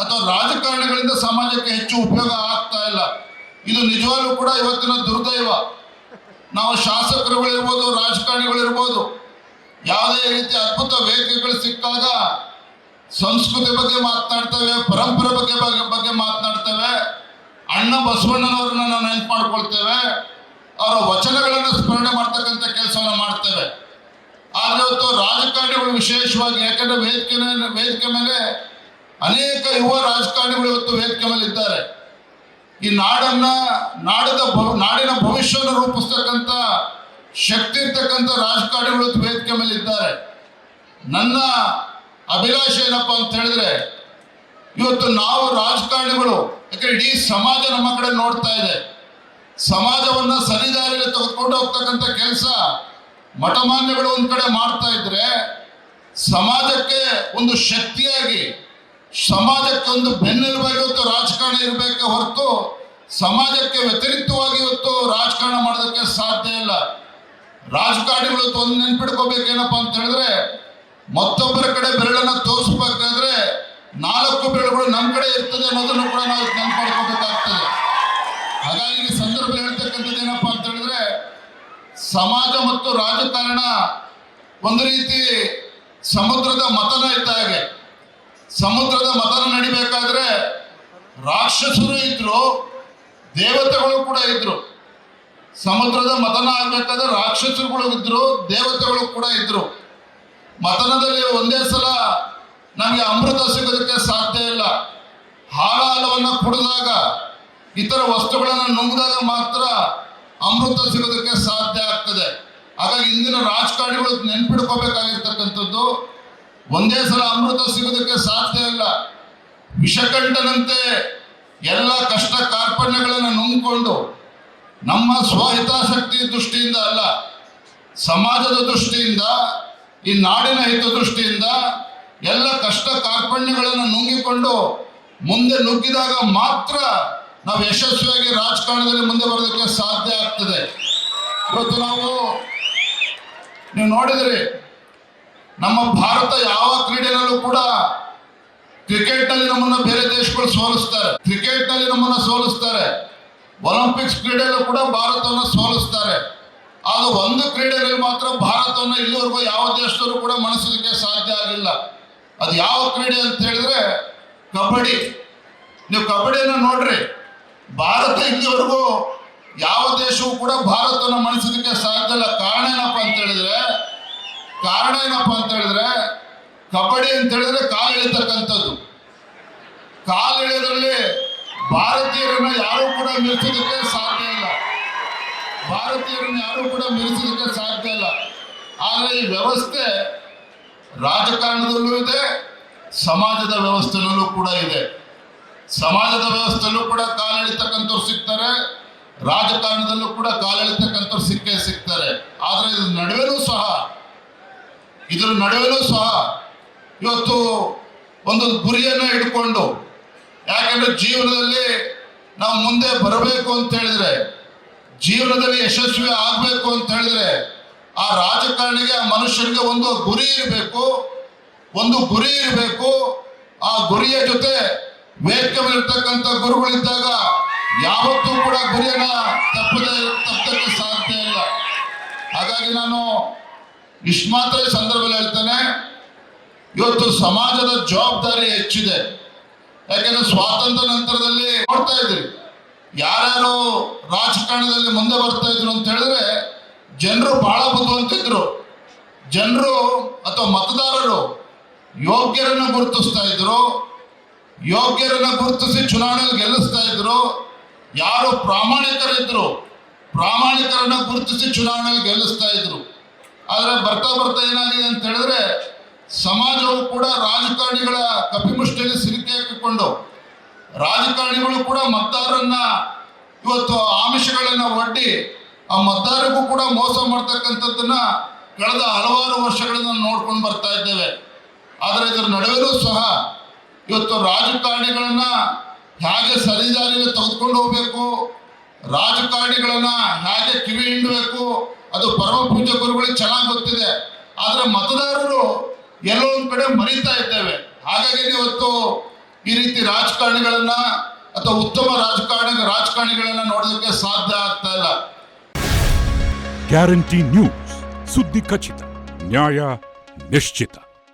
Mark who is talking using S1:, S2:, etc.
S1: ಅಥವಾ ರಾಜಕಾರಣಿಗಳಿಂದ ಸಮಾಜಕ್ಕೆ ಹೆಚ್ಚು ಉಪಯೋಗ ಆಗ್ತಾ ಇಲ್ಲ. ಇದು ನಿಜವಾಗ್ಲೂ ಕೂಡ ಇವತ್ತಿನ ದುರ್ದೈವ. ನಾವು ಶಾಸಕರುಗಳಿರ್ಬೋದು, ರಾಜಕಾರಣಿಗಳಿರ್ಬೋದು, ಯಾವುದೇ ರೀತಿ ಅದ್ಭುತ ವೇದಿಕೆಗಳು ಸಿಕ್ಕಾಗ ಸಂಸ್ಕೃತಿ ಬಗ್ಗೆ ಮಾತನಾಡ್ತೇವೆ, ಪರಂಪರೆ ಬಗ್ಗೆ ಬಗ್ಗೆ ಮಾತನಾಡ್ತೇವೆ, ಅಣ್ಣ ಬಸವಣ್ಣನವ್ರನ್ನ ನಾವು ನೆನ್ಪು ಮಾಡ್ಕೊಳ್ತೇವೆ ಅವರ ವಚನಗಳನ್ನು ಸ್ಮರಣೆ ಮಾಡ್ತಕ್ಕಂಥ ಕೆಲಸವನ್ನು ಮಾಡ್ತೇವೆ. ಆದ್ರೆ ಇವತ್ತು ರಾಜಕಾರಣಿಗಳು ವಿಶೇಷವಾಗಿ, ಯಾಕಂದ್ರೆ ವೇದಿಕೆ ವೇದಿಕೆ ಮೇಲೆ ಅನೇಕ ಯುವ ರಾಜಕಾರಣಿಗಳು ಇವತ್ತು ವೇದಿಕೆ ಮೇಲೆ ಇದ್ದಾರೆ. ಈ ನಾಡನ್ನ, ನಾಡದ ನಾಡಿನ ಭವಿಷ್ಯವನ್ನು ರೂಪಿಸ್ತಕ್ಕಂಥ ಶಕ್ತಿ ಇರ್ತಕ್ಕಂಥ ರಾಜಕಾರಣಿಗಳು ಇವತ್ತು ವೇದಿಕೆ ಮೇಲೆ ಇದ್ದಾರೆ. ನನ್ನ ಅಭಿಲಾಷೆ ಏನಪ್ಪ ಅಂತ ಹೇಳಿದ್ರೆ, ಇವತ್ತು ನಾವು ರಾಜಕಾರಣಿಗಳು, ಯಾಕಂದ್ರೆ ಇಡೀ ಸಮಾಜ ನಮ್ಮ ಕಡೆ ನೋಡ್ತಾ ಇದೆ. ಸಮಾಜವನ್ನ ಸರಿದಾರಿಯಲ್ಲಿ ತೆಗೆದುಕೊಂಡು ಹೋಗ್ತಕ್ಕಂಥ ಕೆಲಸ ಮಠಮಾನ್ಯಗಳು ಒಂದ್ ಕಡೆ ಮಾಡ್ತಾ ಇದ್ರೆ, ಸಮಾಜಕ್ಕೆ ಒಂದು ಶಕ್ತಿಯಾಗಿ ಸಮಾಜಕ್ಕೆ ಒಂದು ಬೆನ್ನೆಲುಬಾಗಿ ಇವತ್ತು ರಾಜಕಾರಣ ಇರಬೇಕೆ ಹೊರತು ಸಮಾಜಕ್ಕೆ ವ್ಯತಿರಿಕ್ತವಾಗಿ ಇವತ್ತು ರಾಜಕಾರಣ ಮಾಡೋದಕ್ಕೆ ಸಾಧ್ಯ ಇಲ್ಲ. ರಾಜಕಾರಣಿಗಳು ಒಂದು ನೆನ್ಪಿಡ್ಕೋಬೇಕೇನಪ್ಪ ಅಂತ ಹೇಳಿದ್ರೆ ಮತ್ತೊಬ್ಬರ ಕಡೆ ಬೆರಳನ್ನ ತೋರಿಸ್ಬೇಕಾದ್ರೆ ನಾಲ್ಕು ಬೆರಳುಗಳು ನಮ್ಮ ಕಡೆ ಇರ್ತದೆ ಅನ್ನೋದನ್ನು ಕೂಡ ನಾವು ನೆನ್ಪಾಡ್ಕೋಬೇಕಾಗ್ತದೆ. ಹಾಗಾಗಿ ಈ ಸಂದರ್ಭ ಹೇಳ್ತಕ್ಕಂಥದ್ದು ಏನಪ್ಪ ಅಂತ ಹೇಳಿದ್ರೆ ಸಮಾಜ ಮತ್ತು ರಾಜಕಾರಣ ಒಂದು ರೀತಿ ಸಮುದ್ರದ ಮತನ ಇದ್ದ ಹಾಗೆ. ಸಮುದ್ರದ ಮತನ ನಡಿಬೇಕಾದ್ರೆ ರಾಕ್ಷಸರು ಇದ್ರು, ದೇವತೆಗಳು ಕೂಡ ಇದ್ರು. ಸಮುದ್ರದ ಮತನ ಆಗ್ಬೇಕಾದ್ರೆ ರಾಕ್ಷಸರುಗಳು ಇದ್ರು, ದೇವತೆಗಳು ಕೂಡ ಇದ್ರು. ಮತನದಲ್ಲಿ ಒಂದೇ ಸಲ ನಮಗೆ ಅಮೃತ ಸಿಗೋದಕ್ಕೆ ಸಾಧ್ಯ ಇಲ್ಲ. ಹಾಳಾಲವನ್ನು ಕುಡಿದಾಗ, ಇತರ ವಸ್ತುಗಳನ್ನು ನುಂಗಿದಾಗ ಮಾತ್ರ ಅಮೃತ ಸಿಗೋದಕ್ಕೆ ಸಾಧ್ಯ ಆಗ್ತದೆ. ಹಾಗಾಗಿ ಇಂದಿನ ರಾಜಕಾರಣಿಗಳು ನೆನ್ಪಿಡ್ಕೋಬೇಕಾಗಿರ್ತಕ್ಕಂಥದ್ದು ಒಂದೇ ಸಲ ಅಮೃತ ಸಿಗೋದಕ್ಕೆ ಸಾಧ್ಯ ಇಲ್ಲ. ವಿಷಕಂಠನಂತೆ ಎಲ್ಲ ಕಷ್ಟ ಕಾರ್ಪಣ್ಯಗಳನ್ನು ನುಂಗಿಕೊಂಡು ನಮ್ಮ ಸ್ವಹಿತಾಸಕ್ತಿ ದೃಷ್ಟಿಯಿಂದ ಅಲ್ಲ, ಸಮಾಜದ ದೃಷ್ಟಿಯಿಂದ, ಈ ನಾಡಿನ ಹಿತದೃಷ್ಟಿಯಿಂದ ಎಲ್ಲ ಕಷ್ಟ ಕಾರ್ಪಣ್ಯಗಳನ್ನು ನುಂಗಿಕೊಂಡು ಮುಂದೆ ನುಗ್ಗಿದಾಗ ಮಾತ್ರ ನಾವು ಯಶಸ್ವಿಯಾಗಿ ರಾಜಕಾರಣದಲ್ಲಿ ಮುಂದೆ ಬರೋದಕ್ಕೆ ಸಾಧ್ಯ ಆಗ್ತದೆ. ಇವತ್ತು ನಾವು, ನೀವು ನೋಡಿದ್ರಿ ನಮ್ಮ ಭಾರತ ಯಾವ ಕ್ರೀಡೆಗಳಲ್ಲೂ ಕೂಡ ಕ್ರಿಕೆಟ್ನಲ್ಲಿ ನಮ್ಮನ್ನ ಬೇರೆ ದೇಶಗಳು ಸೋಲಿಸ್ತಾರೆ. ಕ್ರಿಕೆಟ್ನಲ್ಲಿ ನಮ್ಮನ್ನ ಸೋಲಿಸ್ತಾರೆ. ಒಲಿಂಪಿಕ್ಸ್ ಕ್ರೀಡೆಯಲ್ಲೂ ಕೂಡ ಭಾರತವನ್ನು ಸೋಲಿಸ್ತಾರೆ. ಆದ್ರೆ ಒಂದು ಕ್ರೀಡೆಯಲ್ಲಿ ಮಾತ್ರ ಭಾರತವನ್ನು ಇಲ್ಲಿವರೆಗೂ ಯಾವ ದೇಶದಲ್ಲೂ ಕೂಡ ಮನಸ್ಸಿಗೆ ಸಾಧ್ಯ ಆಗಿಲ್ಲ. ಅದು ಯಾವ ಕ್ರೀಡೆ ಅಂತ ಹೇಳಿದ್ರೆ ಕಬಡ್ಡಿ. ನೀವು ಕಬಡ್ಡಿಯನ್ನು ನೋಡ್ರಿ. ಭಾರತ ಇಲ್ಲಿವರೆಗೂ ಯಾವ ದೇಶವೂ ಕೂಡ ಭಾರತವನ್ನು ಮಣಿಸೋದಕ್ಕೆ ಸಾಧ್ಯ ಇಲ್ಲ. ಕಾರಣ ಏನಪ್ಪ ಅಂತ ಹೇಳಿದ್ರೆ ಕಾರಣ ಏನಪ್ಪ ಅಂತ ಹೇಳಿದ್ರೆ, ಕಬಡ್ಡಿ ಅಂತ ಹೇಳಿದ್ರೆ ಕಾಲು ಎಳಿತಕ್ಕಂಥದ್ದು. ಕಾಲು ಎಳೆಯೋದ್ರಲ್ಲಿ ಭಾರತೀಯರನ್ನ ಯಾರು ಕೂಡ ಮೆರೆಸೋದಕ್ಕೆ ಸಾಧ್ಯ ಇಲ್ಲ. ಭಾರತೀಯರನ್ನ ಯಾರು ಕೂಡ ಮೆರೆಸೋದಕ್ಕೆ ಸಾಧ್ಯ ಇಲ್ಲ. ಆದರೆ ಈ ವ್ಯವಸ್ಥೆ ರಾಜಕಾರಣದಲ್ಲೂ ಇದೆ, ಸಮಾಜದ ವ್ಯವಸ್ಥೆಯಲ್ಲೂ ಕೂಡ ಇದೆ. ಸಮಾಜದ ವ್ಯವಸ್ಥೆಯಲ್ಲೂ ಕೂಡ ಕಾಲೆಳಿತಕ್ಕಂಥವ್ರು ಸಿಗ್ತಾರೆ, ರಾಜಕಾರಣದಲ್ಲೂ ಕೂಡ ಕಾಲೆಳಿತಕ್ಕಂಥವ್ರು ಸಿಕ್ಕೇ ಸಿಗ್ತಾರೆ. ಆದರೆ ಇದ್ರ ನಡುವೆನೂ ಸಹ ಇದರ ನಡುವೆನೂ ಸಹ ಇವತ್ತು ಒಂದು ಗುರಿಯನ್ನ ಇಟ್ಕೊಂಡು ಯಾಕಂದ್ರೆ ಜೀವನದಲ್ಲಿ ನಾವು ಮುಂದೆ ಬರಬೇಕು ಅಂತ ಹೇಳಿದ್ರೆ, ಜೀವನದಲ್ಲಿ ಯಶಸ್ವಿ ಆಗಬೇಕು ಅಂತ ಹೇಳಿದ್ರೆ ಆ ರಾಜಕಾರಣಿಗೆ, ಆ ಮನುಷ್ಯನಿಗೆ ಒಂದು ಗುರಿ ಇರಬೇಕು, ಒಂದು ಗುರಿ ಇರಬೇಕು. ಆ ಗುರಿಯ ಜೊತೆ ವೇದಿಕೆ ಮೇಲೆ ಇರ್ತಕ್ಕಂಥ ಗುರುಗಳಿದ್ದಾಗ ಯಾವತ್ತೂ ಕೂಡ ಗುರಿಯನ್ನ ತಪ್ಪದೆ ತಪ್ಪಕ್ಕೆ ಸಾಧ್ಯ ಇಲ್ಲ. ಹಾಗಾಗಿ ನಾನು ಇಷ್ಟು ಮಾತ್ರ ಈ ಸಂದರ್ಭದಲ್ಲಿ ಹೇಳ್ತಾನೆ, ಇವತ್ತು ಸಮಾಜದ ಜವಾಬ್ದಾರಿ ಹೆಚ್ಚಿದೆ. ಯಾಕೆಂದ್ರೆ ಸ್ವಾತಂತ್ರ್ಯ ನಂತರದಲ್ಲಿ ನೋಡ್ತಾ ಇದ್ರಿ ಯಾರ್ಯಾರು ರಾಜಕಾರಣದಲ್ಲಿ ಮುಂದೆ ಬರ್ತಾ ಇದ್ರು ಅಂತ ಹೇಳಿದ್ರೆ ಜನರು ಬಹಳ ಬುದ್ಧಿವಂತಿದ್ರು. ಜನರು ಅಥವಾ ಮತದಾರರು ಯೋಗ್ಯರನ್ನ ಗುರುತಿಸ್ತಾ ಇದ್ರು. ಯೋಗ್ಯರನ್ನ ಗುರುತಿಸಿ ಚುನಾವಣೆಯಲ್ಲಿ ಗೆಲ್ಲಿಸ್ತಾ ಇದ್ರು. ಯಾರು ಪ್ರಾಮಾಣಿಕರಿದ್ರು, ಪ್ರಾಮಾಣಿಕರನ್ನ ಗುರುತಿಸಿ ಚುನಾವಣೆಯಲ್ಲಿ ಗೆಲ್ಲಿಸ್ತಾ ಇದ್ರು. ಆದರೆ ಬರ್ತಾ ಬರ್ತಾ ಏನಾಗಿದೆ ಅಂತ ಹೇಳಿದ್ರೆ ಸಮಾಜವು ಕೂಡ ರಾಜಕಾರಣಿಗಳ ಕಪಿಮುಷ್ಟಿಯಲ್ಲಿ ಸಿಲುಕಿ ಹಾಕಿಕೊಂಡು ರಾಜಕಾರಣಿಗಳು ಕೂಡ ಮತದಾರರನ್ನ ಇವತ್ತು ಆಮಿಷಗಳನ್ನ ಒಡ್ಡಿ ಆ ಮತದಾರರಿಗೂ ಕೂಡ ಮೋಸ ಮಾಡ್ತಕ್ಕಂಥದ್ದನ್ನ ಕಳೆದ ಹಲವಾರು ವರ್ಷಗಳಿಂದ ನೋಡ್ಕೊಂಡು ಬರ್ತಾ ಇದ್ದೇವೆ. ಆದರೆ ಇದರ ನಡುವೆಯೂ ಸಹ ಇವತ್ತು ರಾಜಕಾರಣಿಗಳನ್ನ ಹೇಗೆ ಸರಿದಾರಿಯಲ್ಲಿ ತೆಗೆದುಕೊಂಡು ಹೋಗ್ಬೇಕು, ರಾಜಕಾರಣಿಗಳನ್ನ ಹೇಗೆ ಕಿವಿ ಹಿಂಡಬೇಕು, ಅದು ಪರಮ ಗೊತ್ತಿದೆ ಆದ್ರೆ ಮತದಾರರು ಎಲ್ಲೋ ಒಂದ್ ಕಡೆ ಮರಿತಾ ಇದ್ದೇವೆ. ಹಾಗಾಗಿ ಇವತ್ತು ಈ ರೀತಿ ರಾಜಕಾರಣಿಗಳನ್ನ ಅಥವಾ ಉತ್ತಮ ರಾಜಕಾರಣ, ರಾಜಕಾರಣಿಗಳನ್ನ ನೋಡೋದಕ್ಕೆ ಸಾಧ್ಯ ಆಗ್ತಾ ಇಲ್ಲ.
S2: ಗ್ಯಾರಂಟಿ ನ್ಯೂಸ್ ಸುದ್ದಿ ಖಚಿತ, ನ್ಯಾಯ ನಿಶ್ಚಿತ.